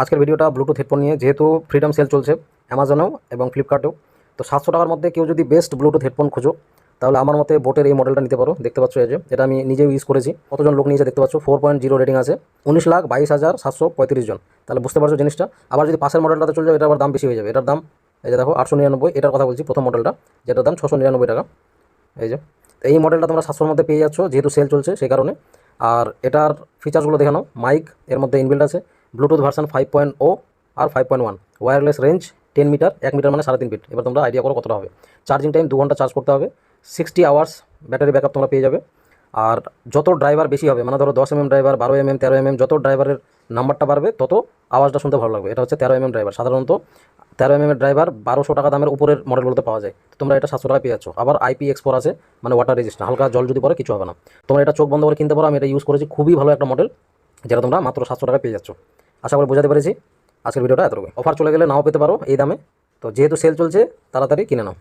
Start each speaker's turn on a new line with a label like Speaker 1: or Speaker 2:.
Speaker 1: আজকের ভিডিওটা Bluetooth headphone নিয়ে, যেহেতু ফ্রিডম সেল চলছে অ্যামাজনেও এবং ফ্লিপকার্টেও তো সাতশো টাকার মধ্যে কেউ যদি বেস্ট ব্লুটুথ হেডফোন খোঁজো, তাহলে আমার মতে বোটের এই মডেলটা নিতে পারো। দেখতে পাচ্ছ এই যে, এটা আমি নিজেও ইউজ করেছি। কতজন লোক নিয়েছে দেখতে পাচ্ছ? ফোর পয়েন্ট জিরো রেটিং আছে। উনিশ লাখ বাইশ হাজার সাতশো পঁয়ত্রিশ জন। তাহলে বুঝতে পারছ জিনিসটা? আবার যদি পাশের মডেলটাতে চলে যাবে এটা আবার দাম বেশি হয়ে যাবে। এটার দাম, এই যে দেখো, আটশো নিরানব্বই, এটার কথা বলছি প্রথম মডেলটা যেটার দাম ছশো নিরানব্বই টাকা। এই যে এই মডেলটা তোমরা সাতশোর মধ্যে পেয়ে যাচ্ছ, যেহেতু সেল চলছে সেই কারণে। আর এটার ফিচার্সগুলো দেখানো মাইক এর মধ্যে ইনবিল্ড আছে। Bluetooth version five point o আর five point one wireless range ten metre এক মিটার মানে সাড়ে তিন ফিট এবার তোমরা আইডিয়া করো কতটা হবে। চার্জিং টাইম দু ঘণ্টা চার্জ করতে হবে। সিক্সটি আওয়ার্স ব্যাটারি ব্যাকআপ তোমরা পেয়ে যাবে। আর যত ড্রাইভার বেশি হবে মানে ধরো দশ এমএম ড্রাইভার বারো এমএম তেরো এমএম যত ড্রাইভারের নাম্বারটা বাড়বে, তত আওয়াজটা শুনতে ভালো লাগবে। এটা হচ্ছে তেরো এমএম ড্রাইভার সাধারণত তেরো এমএম ড্রাইভার বারোশো টাকা দামের উপরের মডেলগুলোতে পাওয়া যায়। তোমরা এটা সাতশো টাকা পেয়ে যাচ্ছ। আবার আইপি এক্সপোর আছে মানে ওয়াটার রেজিস্টার হালকা জল যদি পড়ে, কিছু হবে না। তোমরা এটা চোখ বন্ধ করে কিনতে পারো। আমি এটা ইউজ করেছি। খুবই ভালো একটা মডেল যেটা তোমরা মাত্র সাতশো টাকা পেয়ে যাচ্ছ। আশা করে বোঝাতে পেরেছি। আজকের ভিডিওটা এতটুকু অফার চলে গেলে নাও পেতে পারো এই দামে। তো যেহেতু সেল চলছে, তাড়াতাড়ি কিনে নাও।